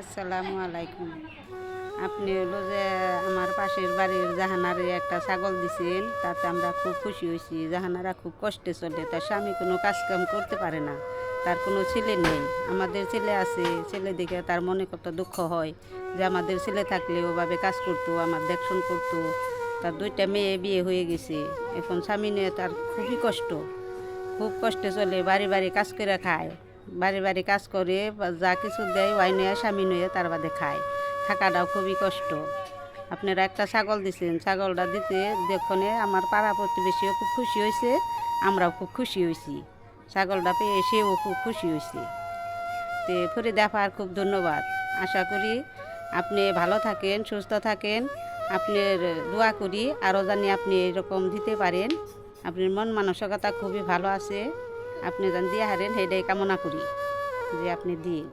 আসসালামু আলাইকুম। আপনি হলো যে আমার পাশের বাড়ির জাহানারে একটা ছাগল দিছেন, তাতে আমরা খুব খুশি হয়েছি। জাহানারা খুব কষ্টে চলে, তার স্বামী কোনো কাজকাম করতে পারে না, তার কোনো ছেলে নেই। আমাদের ছেলে আছে, ছেলে দেখে তার মনে কত দুঃখ হয় যে আমাদের ছেলে থাকলে ওভাবে কাজ করতো, আমার দেখশন করতো। তার দুইটা মেয়ে বিয়ে হয়ে গেছে, এখন স্বামী নিয়ে তার খুবই কষ্ট। খুব কষ্টে চলে, বাড়ি বাড়ি কাজ করে খায়। বাড়ি বাড়ি কাজ করে যা কিছু দেয়, ওয়াই নিয়ে, স্বামী নিয়ে তার বাদে খায়। থাকাটাও খুবই কষ্ট। আপনারা একটা ছাগল দিছেন, ছাগলটা দিতে দেখনে আমার পাড়া প্রতিবেশীও খুব খুশি হয়েছে আমরাও খুব খুশি হয়েছি ছাগলটা পেয়ে সেও খুব খুশি হয়েছে তে ফরি দেখার খুব ধন্যবাদ। আশা করি আপনি ভালো থাকেন, সুস্থ থাকেন। আপনার দোয়া করি আরও জানি আপনি এরকম দিতে পারেন। আপনার মন মানসিকতা খুবই ভালো আছে। আপনি যান দিয়ে হারেন সেটাই কামনা করি যে আপনি দিন।